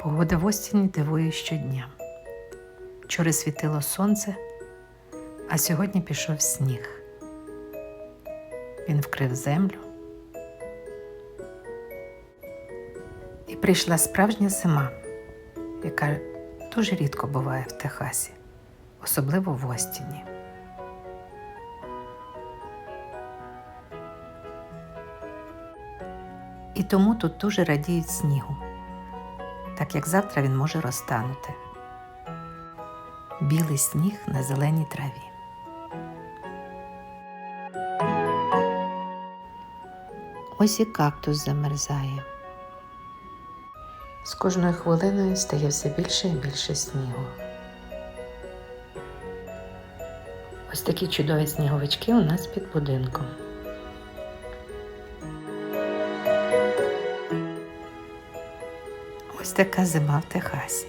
Погода в Остіні дивує щодня. Вчора світило сонце, а сьогодні пішов сніг. Він вкрив землю. І прийшла справжня зима, яка дуже рідко буває в Техасі, особливо в Остіні. І тому тут дуже радіють снігу, так як завтра він може розтанути. Білий сніг на зеленій траві. Ось і кактус замерзає. З кожною хвилиною стає все більше і більше снігу. Ось такі чудові сніговички у нас під будинком. Ось така зима в Техасі.